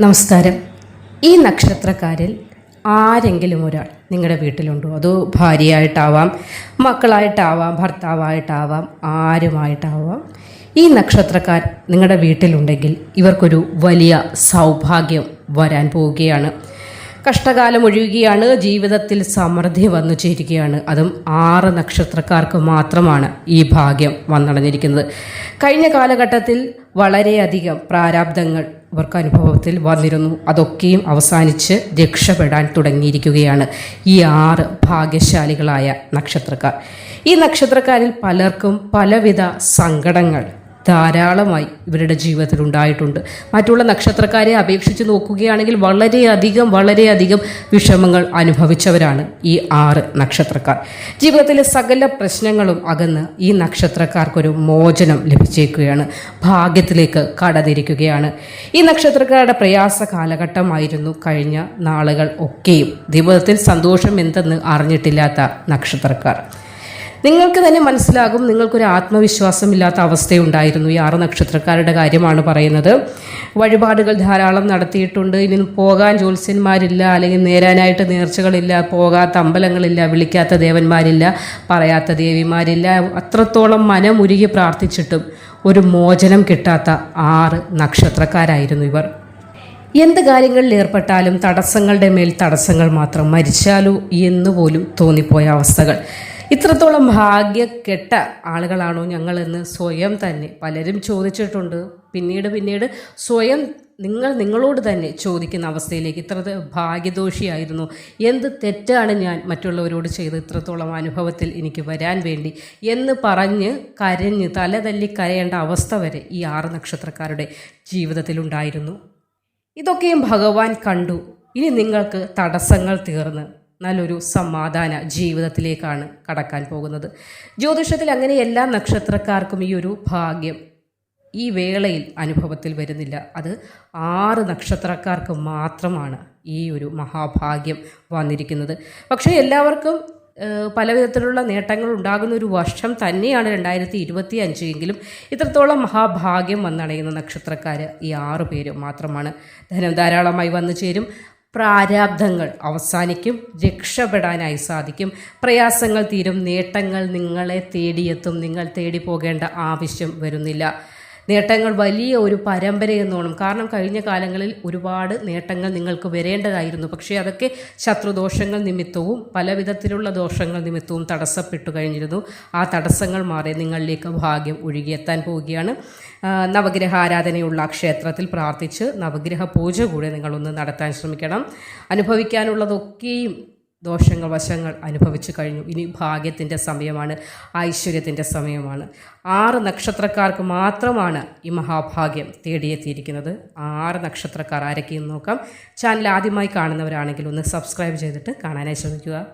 നമസ്കാരം. ഈ നക്ഷത്രക്കാരിൽ ആരെങ്കിലും ഒരാൾ നിങ്ങളുടെ വീട്ടിലുണ്ടോ? അതോ ഭാര്യയായിട്ടാവാം മക്കളായിട്ടാവാം ഭർത്താവായിട്ടാവാം ആരുമായിട്ടാവാം? ഈ നക്ഷത്രക്കാർ നിങ്ങളുടെ വീട്ടിലുണ്ടെങ്കിൽ ഇവർക്കൊരു വലിയ സൗഭാഗ്യം വരാൻ പോവുകയാണ്. കഷ്ടകാലം ഒഴിയുകയാണ് ജീവിതത്തിൽ സമൃദ്ധി വന്നു ചേരുകയാണ്. അതും ആറ് നക്ഷത്രക്കാർക്ക് മാത്രമാണ് ഈ ഭാഗ്യം വന്നടഞ്ഞിരിക്കുന്നത്. കഴിഞ്ഞ കാലഘട്ടത്തിൽ വളരെയധികം പ്രാരാബ്ദങ്ങൾ ഇവർക്ക് അനുഭവത്തിൽ വന്നിരുന്നു. അതൊക്കെയും അവസാനിച്ച് രക്ഷപ്പെടാൻ തുടങ്ങിയിരിക്കുകയാണ് ഈ ആറ് ഭാഗ്യശാലികളായ നക്ഷത്രക്കാർ. ഈ നക്ഷത്രക്കാരിൽ പലർക്കും പലവിധ സങ്കടങ്ങൾ ധാരാളമായി ഇവരുടെ ജീവിതത്തിൽ ഉണ്ടായിട്ടുണ്ട്. മറ്റുള്ള നക്ഷത്രക്കാരെ അപേക്ഷിച്ച് നോക്കുകയാണെങ്കിൽ വളരെയധികം വളരെയധികം വിഷമങ്ങൾ അനുഭവിച്ചവരാണ് ഈ ആറ് നക്ഷത്രക്കാർ. ജീവിതത്തിലെ സകല പ്രശ്നങ്ങളും അകന്ന് ഈ നക്ഷത്രക്കാർക്കൊരു മോചനം ലഭിച്ചേക്കുകയാണ്. ഭാഗ്യത്തിലേക്ക് കടതിരിക്കുകയാണ് ഈ നക്ഷത്രക്കാരുടെ പ്രയാസ കാലഘട്ടമായിരുന്നു കഴിഞ്ഞ നാളുകൾ ഒക്കെയും. ജീവിതത്തിൽ സന്തോഷം എന്തെന്ന് അറിഞ്ഞിട്ടില്ലാത്ത നക്ഷത്രക്കാർ. നിങ്ങൾക്ക് തന്നെ മനസ്സിലാകും നിങ്ങൾക്കൊരു ആത്മവിശ്വാസമില്ലാത്ത അവസ്ഥയുണ്ടായിരുന്നു ഈ ആറ് നക്ഷത്രക്കാരുടെ കാര്യമാണ് പറയുന്നത്. വഴിപാടുകൾ ധാരാളം നടത്തിയിട്ടുണ്ട്. ഇനി പോകാൻ ജ്യോത്സ്യന്മാരില്ല അല്ലെങ്കിൽ നേരാനായിട്ട് നേർച്ചകളില്ല പോകാത്ത അമ്പലങ്ങളില്ല വിളിക്കാത്ത ദേവന്മാരില്ല പറയാത്ത ദേവിമാരില്ല. അത്രത്തോളം മനമുരുകി പ്രാർത്ഥിച്ചിട്ടും ഒരു മോചനം കിട്ടാത്ത ആറ് നക്ഷത്രക്കാരായിരുന്നു ഇവർ. എന്ത് കാര്യങ്ങളിൽ ഏർപ്പെട്ടാലും തടസ്സങ്ങളുടെ മേൽ തടസ്സങ്ങൾ മാത്രം മരിച്ചാലോ എന്നുപോലും തോന്നിപ്പോയ അവസ്ഥകൾ. ഇത്രത്തോളം ഭാഗ്യക്കെട്ട ആളുകളാണോ ഞങ്ങളെന്ന് സ്വയം തന്നെ പലരും ചോദിച്ചിട്ടുണ്ട്. പിന്നീട് പിന്നീട് സ്വയം നിങ്ങൾ നിങ്ങളോട് തന്നെ ചോദിക്കുന്ന അവസ്ഥയിലേക്ക് ഇത്ര ഭാഗ്യദോഷിയായിരുന്നു. എന്ത് തെറ്റാണ് ഞാൻ മറ്റുള്ളവരോട് ചെയ്ത് ഇത്രത്തോളം അനുഭവത്തിൽ എനിക്ക് വരാൻ വേണ്ടി എന്ന് പറഞ്ഞ് കരഞ്ഞ് തലതല്ലി കരയേണ്ട അവസ്ഥ വരെ ഈ ആറ് നക്ഷത്രക്കാരുടെ ജീവിതത്തിലുണ്ടായിരുന്നു ഇതൊക്കെയും ഭഗവാൻ കണ്ടു. ഇനി നിങ്ങൾക്ക് തടസ്സങ്ങൾ തീർന്ന്. നല്ലൊരു സമാധാന ജീവിതത്തിലേക്കാണ് കടക്കാൻ പോകുന്നത്. ജ്യോതിഷത്തിൽ അങ്ങനെ എല്ലാ നക്ഷത്രക്കാർക്കും ഈ ഒരു ഭാഗ്യം ഈ വേളയിൽ അനുഭവത്തിൽ വരുന്നില്ല. അത് ആറ് നക്ഷത്രക്കാർക്ക് മാത്രമാണ് ഈ ഒരു മഹാഭാഗ്യം വന്നിരിക്കുന്നത്. പക്ഷേ എല്ലാവർക്കും പലവിധത്തിലുള്ള പല വിധത്തിലുള്ള നേട്ടങ്ങൾ ഉണ്ടാകുന്ന ഒരു വർഷം തന്നെയാണ് രണ്ടായിരത്തി ഇരുപത്തി അഞ്ച് എങ്കിലും ഇത്രത്തോളം മഹാഭാഗ്യം വന്നടയുന്ന നക്ഷത്രക്കാർ ഈ ആറ് പേര് മാത്രമാണ്. ധനം ധാരാളമായി വന്നു ചേരും. പ്രാരാബ്ധങ്ങൾ അവസാനിക്കും രക്ഷപ്പെടാനായി സാധിക്കും. പ്രയാസങ്ങൾ തീരും നേട്ടങ്ങൾ നിങ്ങളെ തേടിയെത്തും. നിങ്ങൾ തേടി പോകേണ്ട ആവശ്യം വരുന്നില്ല. നേട്ടങ്ങൾ വലിയ ഒരു പരമ്പരയെന്നോണം കാരണം കഴിഞ്ഞ കാലങ്ങളിൽ ഒരുപാട് നേട്ടങ്ങൾ നിങ്ങൾക്ക് വരേണ്ടതായിരുന്നു. പക്ഷേ അതൊക്കെ ശത്രുദോഷങ്ങൾ നിമിത്തവും പല വിധത്തിലുള്ള ദോഷങ്ങൾ നിമിത്തവും തടസ്സപ്പെട്ടു കഴിഞ്ഞിരുന്നു. ആ തടസ്സങ്ങൾ മാറി നിങ്ങളിലേക്ക് ഭാഗ്യം ഒഴുകിയെത്താൻ പോവുകയാണ്. നവഗ്രഹ ആരാധനയുള്ള ക്ഷേത്രത്തിൽ പ്രാർത്ഥിച്ച് നവഗ്രഹ പൂജ കൂടെ നിങ്ങളൊന്ന് നടത്താൻ ശ്രമിക്കണം. അനുഭവിക്കാനുള്ളതൊക്കെയും ദോഷങ്ങൾ വശങ്ങൾ അനുഭവിച്ചു കഴിഞ്ഞു. ഇനി ഭാഗ്യത്തിന്റെ സമയമാണ് ഐശ്വര്യത്തിന്റെ സമയമാണ്. ആറ് നക്ഷത്രക്കാർക്ക് മാത്രമാണ് ഈ മഹാഭാഗ്യം തേടിയെത്തിയിരിക്കുന്നത്. ആറ് നക്ഷത്രക്കാർ ആരൊക്കെയെന്ന് നോക്കാം. ചാനൽ ആദ്യമായി കാണുന്നവരാണെങ്കിൽ ഒന്ന് സബ്സ്ക്രൈബ് ചെയ്തിട്ട് കാണാനായി ശ്രമിക്കുക.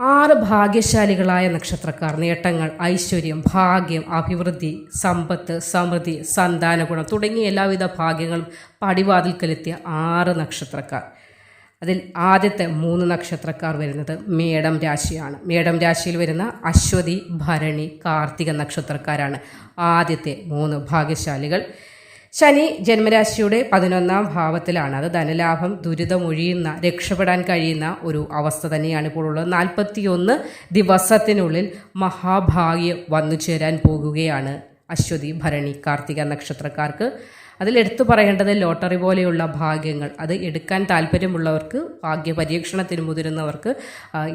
ആറ് ഭാഗ്യശാലികളായ നക്ഷത്രക്കാർ നേട്ടങ്ങൾ ഐശ്വര്യം ഭാഗ്യം അഭിവൃദ്ധി സമ്പത്ത് സമൃദ്ധി സന്താന ഗുണം തുടങ്ങിയ എല്ലാവിധ ഭാഗ്യങ്ങളും പടിവാതിൽക്കലെത്തിയ ആറ് നക്ഷത്രക്കാർ. അതിൽ ആദ്യത്തെ മൂന്ന് നക്ഷത്രക്കാർ വരുന്നത് മേടം രാശിയാണ്. മേടം രാശിയിൽ വരുന്ന അശ്വതി ഭരണി കാർത്തിക നക്ഷത്രക്കാരാണ് ആദ്യത്തെ മൂന്ന് ഭാഗ്യശാലികൾ. ശനി ജന്മരാശിയുടെ പതിനൊന്നാം ഭാവത്തിലാണ്. അത് ധനലാഭം ദുരിതമൊഴിയുന്ന രക്ഷപ്പെടാൻ കഴിയുന്ന ഒരു അവസ്ഥ തന്നെയാണ് ഇപ്പോൾ ഉള്ളത്. നാൽപ്പത്തിയൊന്ന് ദിവസത്തിനുള്ളിൽ മഹാഭാഗ്യം വന്നു ചേരാൻ പോകുകയാണ് അശ്വതി ഭരണി കാർത്തിക നക്ഷത്രക്കാർക്ക്. അതിൽ എടുത്തു പറയേണ്ടത് ലോട്ടറി പോലെയുള്ള ഭാഗ്യങ്ങൾ. അത് എടുക്കാൻ താല്പര്യമുള്ളവർക്ക് ഭാഗ്യ പരീക്ഷണത്തിന് മുതിരുന്നവർക്ക്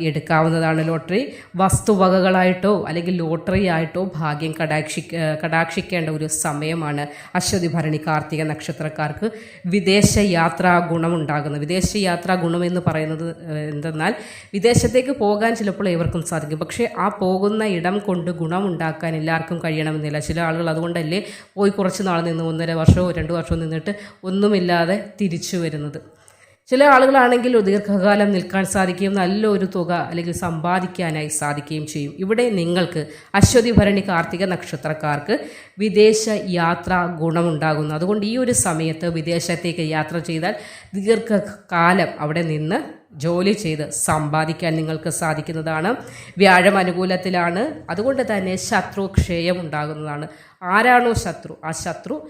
എടുക്കാവുന്നതാണ് ലോട്ടറി. വസ്തുവകകളായിട്ടോ അല്ലെങ്കിൽ ലോട്ടറി ആയിട്ടോ ഭാഗ്യം കടാക്ഷി കടാക്ഷിക്കേണ്ട ഒരു സമയമാണ് അശ്വതി ഭരണി കാർത്തിക നക്ഷത്രക്കാർക്ക് വിദേശ യാത്രാ ഗുണമുണ്ടാകുന്നത്. വിദേശ യാത്രാ ഗുണം എന്ന് പറയുന്നത് എന്തെന്നാൽ വിദേശത്തേക്ക് പോകാൻ ചിലപ്പോൾ ഏവർക്കും സാധിക്കും. പക്ഷേ ആ പോകുന്ന ഇടം കൊണ്ട് ഗുണമുണ്ടാക്കാൻ എല്ലാവർക്കും കഴിയണമെന്നില്ല. ചില ആളുകൾ അതുകൊണ്ടല്ലേ പോയി കുറച്ച് നാൾ നിന്ന് ഒന്നര വർഷമോ രണ്ട് വർഷവും നിന്നിട്ട് ഒന്നുമില്ലാതെ തിരിച്ചു വരുന്നത്. ചില ആളുകളാണെങ്കിൽ ദീർഘകാലം നിൽക്കാൻ സാധിക്കുകയും നല്ലൊരു തുക അല്ലെങ്കിൽ സമ്പാദിക്കാനായി സാധിക്കുകയും ചെയ്യും. ഇവിടെ നിങ്ങൾക്ക് അശ്വതി ഭരണി കാർത്തിക നക്ഷത്രക്കാർക്ക് വിദേശ യാത്ര ഗുണമുണ്ടാകുന്നു. അതുകൊണ്ട് ഈ ഒരു സമയത്ത് വിദേശത്തേക്ക് യാത്ര ചെയ്താൽ ദീർഘകാലം അവിടെ നിന്ന് ജോലി ചെയ്ത് സമ്പാദിക്കാൻ നിങ്ങൾക്ക് സാധിക്കുന്നതാണ്. വ്യാഴം അനുകൂലത്തിലാണ്. അതുകൊണ്ട് തന്നെ ശത്രു ക്ഷയം ഉണ്ടാകുന്നതാണ്. ആരാണോ ശത്രു? ആ ശത്രു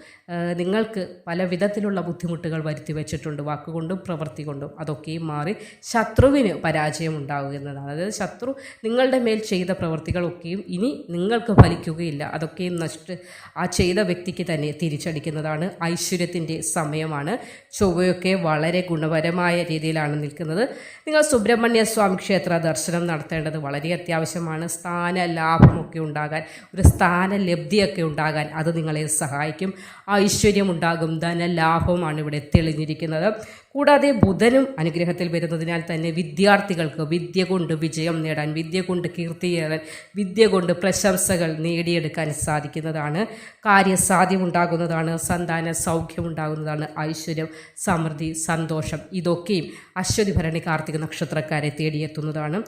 നിങ്ങൾക്ക് പല വിധത്തിലുള്ള ബുദ്ധിമുട്ടുകൾ വരുത്തി വെച്ചിട്ടുണ്ട്. വാക്കുകൊണ്ടും പ്രവൃത്തി കൊണ്ടും അതൊക്കെയും മാറി ശത്രുവിന് പരാജയം ഉണ്ടാകുന്നതാണ് അതായത് ശത്രു നിങ്ങളുടെ മേൽ ചെയ്ത പ്രവൃത്തികളൊക്കെയും ഇനി നിങ്ങൾക്ക് ഫലിക്കുകയില്ല. അതൊക്കെയും നഷ്ട ആ ചെയ്ത വ്യക്തിക്ക് തന്നെ തിരിച്ചടിക്കുന്നതാണ്. ഐശ്വര്യത്തിന്റെ സമയമാണ്. ചൊവ്വയൊക്കെ വളരെ ഗുണപരമായ രീതിയിലാണ് നിൽക്കുന്നത്. നിങ്ങൾ സുബ്രഹ്മണ്യ സ്വാമി ക്ഷേത്ര ദർശനം നടത്തേണ്ടത് വളരെ അത്യാവശ്യമാണ്. സ്ഥാന ലാഭമൊക്കെ ഉണ്ടാകാൻ ഒരു സ്ഥാന ലബ്ധിയൊക്കെ ഉണ്ടാകാൻ അത് നിങ്ങളെ സഹായിക്കും. ഐശ്വര്യമുണ്ടാകും ധനലാഭമാണ് ഇവിടെ തെളിഞ്ഞിരിക്കുന്നത്. കൂടാതെ ബുധനും അനുഗ്രഹത്തിൽ വരുന്നതിനാൽ തന്നെ വിദ്യാർത്ഥികൾക്ക് വിദ്യ കൊണ്ട് വിജയം നേടാൻ വിദ്യ കൊണ്ട് കീർത്തി നേടാൻ വിദ്യ കൊണ്ട് പ്രശംസകൾ നേടിയെടുക്കാൻ സാധിക്കുന്നതാണ്. കാര്യസാധ്യമുണ്ടാകുന്നതാണ് സന്താന സൗഖ്യമുണ്ടാകുന്നതാണ് ഐശ്വര്യം സമൃദ്ധി സന്തോഷം ഇതൊക്കെയും അശ്വതി ഭരണി കാർത്തിക നക്ഷത്രക്കാരെ തേടിയെത്തുന്നതാണ്.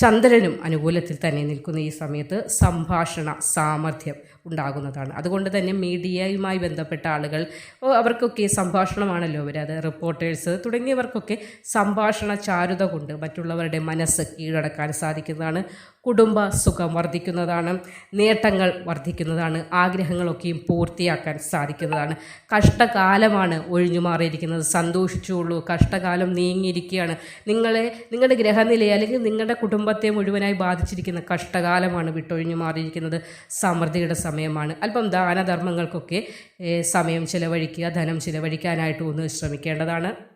ചന്ദ്രനും അനുകൂലത്തിൽ തന്നെ നിൽക്കുന്ന ഈ സമയത്ത് സംഭാഷണ സാമർഥ്യം ഉണ്ടാകുന്നതാണ്. അതുകൊണ്ട് തന്നെ മീഡിയയുമായി ബന്ധപ്പെട്ട ആളുകൾ അവർക്കൊക്കെ സംഭാഷണമാണല്ലോ അത് റിപ്പോർട്ടേഴ്സ് തുടങ്ങിയവർക്കൊക്കെ സംഭാഷണ ചാരുത കൊണ്ട് മറ്റുള്ളവരുടെ മനസ്സ് കീഴടക്കാൻ സാധിക്കുന്നതാണ്. കുടുംബ സുഖം വർദ്ധിക്കുന്നതാണ് നേട്ടങ്ങൾ വർദ്ധിക്കുന്നതാണ് ആഗ്രഹങ്ങളൊക്കെയും പൂർത്തിയാക്കാൻ സാധിക്കുന്നതാണ്. കഷ്ടകാലമാണ് ഒഴിഞ്ഞു മാറിയിരിക്കുന്നത്. സന്തോഷിച്ചുള്ളൂ. കഷ്ടകാലം നീങ്ങിയിരിക്കുകയാണ്. നിങ്ങളെ നിങ്ങളുടെ ഗ്രഹനിലയെ അല്ലെങ്കിൽ നിങ്ങളുടെ കുടുംബത്തെ മുഴുവനായി ബാധിച്ചിരിക്കുന്ന കഷ്ടകാലമാണ് വിട്ടൊഴിഞ്ഞു മാറിയിരിക്കുന്നത്. സമൃദ്ധിയുടെ സമയമാണ്. അല്പം ദാനധർമ്മങ്ങൾക്കൊക്കെ സമയം ചിലവഴിക്കുക ധനം ചിലവഴിക്കാനായിട്ട് ഒന്ന് ശ്രമിക്കേണ്ടതാണ്.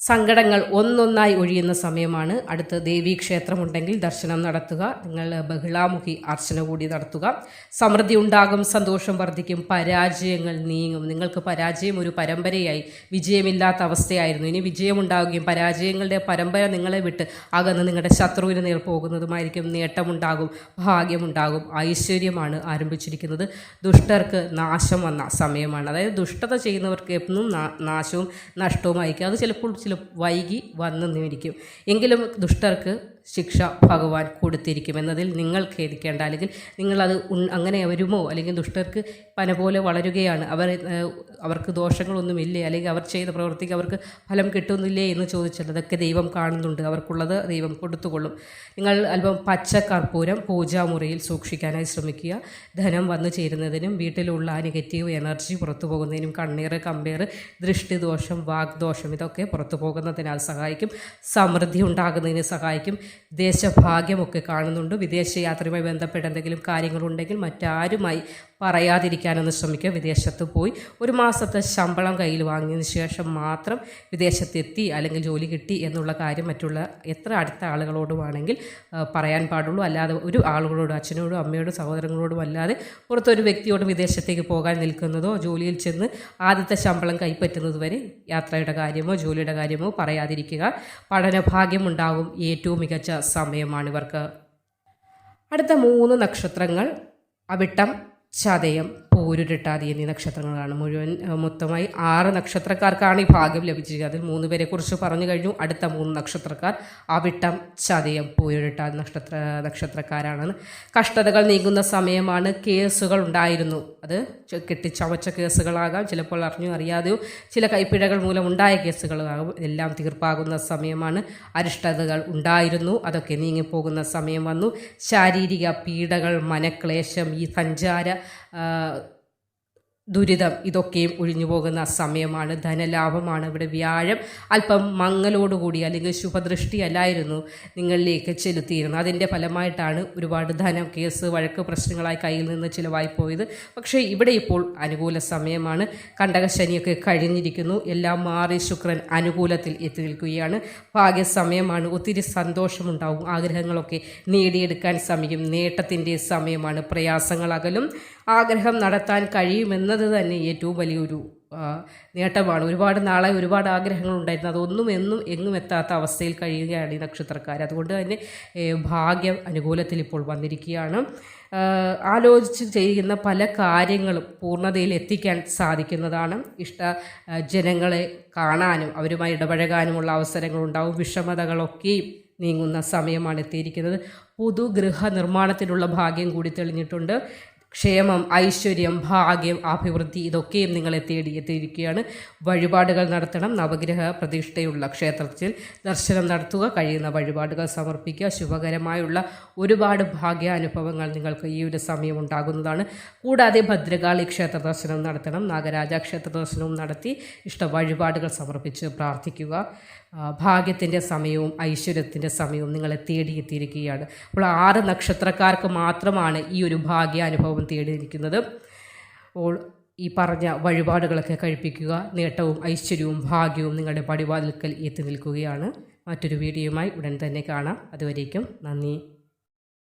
സങ്കടങ്ങൾ ഒന്നൊന്നായി ഒഴിയുന്ന സമയമാണ്. അടുത്ത് ദേവീക്ഷേത്രമുണ്ടെങ്കിൽ ദർശനം നടത്തുക. നിങ്ങൾ ബഹിളാമുഖി അർച്ചന കൂടി നടത്തുക. സമൃദ്ധി ഉണ്ടാകും സന്തോഷം വർദ്ധിക്കും പരാജയങ്ങൾ നീങ്ങും. നിങ്ങൾക്ക് പരാജയം ഒരു പരമ്പരയായി വിജയമില്ലാത്ത അവസ്ഥയായിരുന്നു. ഇനി വിജയമുണ്ടാവുകയും പരാജയങ്ങളുടെ പരമ്പര നിങ്ങളെ വിട്ട് അകന്ന് നിങ്ങളുടെ ശത്രുവിന് നേർ പോകുന്നതുമായിരിക്കും. നേട്ടമുണ്ടാകും ഭാഗ്യമുണ്ടാകും. ഐശ്വര്യമാണ് ആരംഭിച്ചിരിക്കുന്നത്. ദുഷ്ടർക്ക് നാശം വന്ന സമയമാണ്. അതായത് ദുഷ്ടത ചെയ്യുന്നവർക്ക് എന്നും നാശവും നഷ്ടവുമായിരിക്കും. അത് ചിലപ്പോൾ ചില വൈകി വന്നു നിന്നിരിക്കും എങ്കിലും ദുഷ്ടർക്ക് ശിക്ഷ ഭഗവാൻ കൊടുത്തിരിക്കും എന്നതിൽ നിങ്ങൾ ഖേദിക്കേണ്ട. അല്ലെങ്കിൽ നിങ്ങളത് അങ്ങനെ വരുമോ? അല്ലെങ്കിൽ ദുഷ്ടർക്ക് പന പോലെ വളരുകയാണ്. അവർ അവർക്ക് ദോഷങ്ങളൊന്നുമില്ലേ? അല്ലെങ്കിൽ അവർ ചെയ്ത പ്രവൃത്തിക്ക് അവർക്ക് ഫലം കിട്ടുന്നില്ലേ എന്ന് ചോദിച്ചാൽ അതൊക്കെ ദൈവം കാണുന്നുണ്ട്. അവർക്കുള്ളത് ദൈവം കൊടുത്തുകൊള്ളും. നിങ്ങൾ അല്പം പച്ച കർപ്പൂരം പൂജാമുറിയിൽ സൂക്ഷിക്കാനായി ശ്രമിക്കുക. ധനം വന്നു ചേരുന്നതിനും വീട്ടിലുള്ള നെഗറ്റീവ് എനർജി പുറത്തു പോകുന്നതിനും കണ്ണീർ കമ്പേർ ദൃഷ്ടിദോഷം വാഗ്ദോഷം ഇതൊക്കെ പുറത്തു പോകുന്നതിനാൽ സഹായിക്കും. സമൃദ്ധി ഉണ്ടാകുന്നതിന് സഹായിക്കും. ദേശഭാഗ്യമൊക്കെ കാണുന്നുണ്ട്. വിദേശയാത്രയുമായി ബന്ധപ്പെട്ട എന്തെങ്കിലും കാര്യങ്ങളുണ്ടെങ്കിൽ മറ്റാരുമായി പറയാതിരിക്കാനൊന്ന് ശ്രമിക്കുക. വിദേശത്ത് പോയി ഒരു മാസത്തെ ശമ്പളം കയ്യിൽ വാങ്ങിയതിന് ശേഷം മാത്രം വിദേശത്തെത്തി അല്ലെങ്കിൽ ജോലി കിട്ടി എന്നുള്ള കാര്യം മറ്റുള്ള എത്ര അടുത്ത ആളുകളോടുമാണെങ്കിൽ പറയാൻ പാടുള്ളൂ. അല്ലാതെ ഒരു ആളുകളോടും അച്ഛനോടും അമ്മയോടും സഹോദരങ്ങളോടും അല്ലാതെ പുറത്തൊരു വ്യക്തിയോട് വിദേശത്തേക്ക് പോകാൻ നിൽക്കുന്നതോ ജോലിയിൽ ചെന്ന് ആദ്യത്തെ ശമ്പളം കൈപ്പറ്റുന്നത് വരെ യാത്രയുടെ കാര്യമോ ജോലിയുടെ കാര്യമോ പറയാതിരിക്കുക. പഠനഭാഗ്യമുണ്ടാകും ഏറ്റവും മികച്ച സമയമാണ് ഇവർക്ക്. അടുത്ത മൂന്ന് നക്ഷത്രങ്ങൾ അവിട്ടം ചതയം. പൂരുരുട്ടാതി എന്നീ നക്ഷത്രങ്ങളാണ്. മുഴുവൻ മൊത്തമായി ആറ് നക്ഷത്രക്കാർക്കാണ് ഈ ഭാഗ്യം ലഭിച്ചിരിക്കുന്നത്. അതിൽ മൂന്ന് പേരെ കുറിച്ച് പറഞ്ഞു കഴിഞ്ഞു. അടുത്ത മൂന്ന് നക്ഷത്രക്കാർ അവിട്ടം ചതയം പൂരുരുട്ടാതി നക്ഷത്ര നക്ഷത്രക്കാരാണ്. കഷ്ടതകൾ നീങ്ങുന്ന സമയമാണ് കേസുകൾ ഉണ്ടായിരുന്നു. അത് കെട്ടിച്ചവച്ച കേസുകളാകാം. ചിലപ്പോൾ അറിഞ്ഞു അറിയാതെയോ ചില കൈപ്പിഴകൾ മൂലം ഉണ്ടായ കേസുകളാകും. എല്ലാം തീർപ്പാകുന്ന സമയമാണ്. അരിഷ്ടതകൾ ഉണ്ടായിരുന്നു. അതൊക്കെ നീങ്ങിപ്പോകുന്ന സമയം വന്നു. ശാരീരിക പീഡകൾ മനക്ലേശം ഈ സഞ്ചാര ദുരിതം ഇതൊക്കെയും ഒഴിഞ്ഞു പോകുന്ന സമയമാണ്. ധനലാഭമാണ് ഇവിടെ വ്യാഴം. അല്പം മങ്ങലോടുകൂടി അല്ലെങ്കിൽ ശുഭദൃഷ്ടി അല്ലായിരുന്നു നിങ്ങളിലേക്ക് ചെലുത്തിയിരുന്നത്. അതിന്റെ ഫലമായിട്ടാണ് ഒരുപാട് ധനം കേസ് വഴക്ക് പ്രശ്നങ്ങളായി കയ്യിൽ നിന്ന് ചിലവായി പോയത് പക്ഷേ ഇവിടെ ഇപ്പോൾ അനുകൂല സമയമാണ്. കണ്ടകശനിയൊക്കെ കഴിഞ്ഞിരിക്കുന്നു. എല്ലാം മാറി ശുക്രൻ അനുകൂലത്തിൽ എത്തി നിൽക്കുകയാണ്. ഭാഗ്യ സമയമാണ് ഒത്തിരി സന്തോഷമുണ്ടാവും. ആഗ്രഹങ്ങളൊക്കെ നേടിയെടുക്കാൻ സമയം നേട്ടത്തിന്റെ സമയമാണ്. പ്രയാസങ്ങളകലും ആഗ്രഹം നടത്താൻ കഴിയുമെന്നത് തന്നെ ഏറ്റവും വലിയൊരു നേട്ടമാണ്. ഒരുപാട് നാളെ ഒരുപാട് ആഗ്രഹങ്ങൾ ഉണ്ടായിരുന്നു അതൊന്നും എന്നും എങ്ങും എത്താത്ത അവസ്ഥയിൽ കഴിയുകയാണ് ഈ നക്ഷത്രക്കാർ. അതുകൊണ്ട് തന്നെ ഭാഗ്യം അനുകൂലത്തിൽ ഇപ്പോൾ വന്നിരിക്കുകയാണ്. ആലോചിച്ച് ചെയ്യുന്ന പല കാര്യങ്ങളും പൂർണതയിൽ എത്തിക്കാൻ സാധിക്കുന്നതാണ്. ഇഷ്ട ജനങ്ങളെ കാണാനും അവരുമായി ഇടപഴകാനുമുള്ള അവസരങ്ങളുണ്ടാവും. വിഷമതകളൊക്കെയും നീങ്ങുന്ന സമയമാണ് എത്തിയിരിക്കുന്നത്. പുതുഗൃഹ നിർമ്മാണത്തിനുള്ള ഭാഗ്യം കൂടി തെളിഞ്ഞിട്ടുണ്ട്. ക്ഷേമം ഐശ്വര്യം ഭാഗ്യം അഭിവൃദ്ധി ഇതൊക്കെയും നിങ്ങളെ തേടി എത്തിയിരിക്കുകയാണ്. വഴിപാടുകൾ നടത്തണം. നവഗ്രഹ പ്രതിഷ്ഠയുള്ള ക്ഷേത്രത്തിൽ ദർശനം നടത്തുക കഴിയുന്ന വഴിപാടുകൾ സമർപ്പിക്കുക. ശുഭകരമായുള്ള ഒരുപാട് ഭാഗ്യാനുഭവങ്ങൾ നിങ്ങൾക്ക് ഈ ഒരു സമയം ഉണ്ടാകുന്നതാണ്. കൂടാതെ ഭദ്രകാളി ക്ഷേത്ര ദർശനം നടത്തണം. നാഗരാജ ക്ഷേത്ര ദർശനവും നടത്തി ഇഷ്ട വഴിപാടുകൾ സമർപ്പിച്ച് പ്രാർത്ഥിക്കുക. ഭാഗ്യത്തിന്റെ സമയവും ഐശ്വര്യത്തിന്റെ സമയവും നിങ്ങളെ തേടിയെത്തിയിരിക്കുകയാണ് അപ്പോൾ ആറ് നക്ഷത്രക്കാർക്ക് മാത്രമാണ് ഈ ഒരു ഭാഗ്യാനുഭവം തേടിയിരിക്കുന്നത്. അപ്പോൾ ഈ പറഞ്ഞ വഴിപാടുകളൊക്കെ കഴിപ്പിക്കുക നേട്ടവും ഐശ്വര്യവും ഭാഗ്യവും നിങ്ങളുടെ പടിവാതിൽക്കൽ എത്തി നിൽക്കുകയാണ്. മറ്റൊരു വീഡിയോയുമായി ഉടൻ തന്നെ കാണാം. അതുവരേക്കും നന്ദി.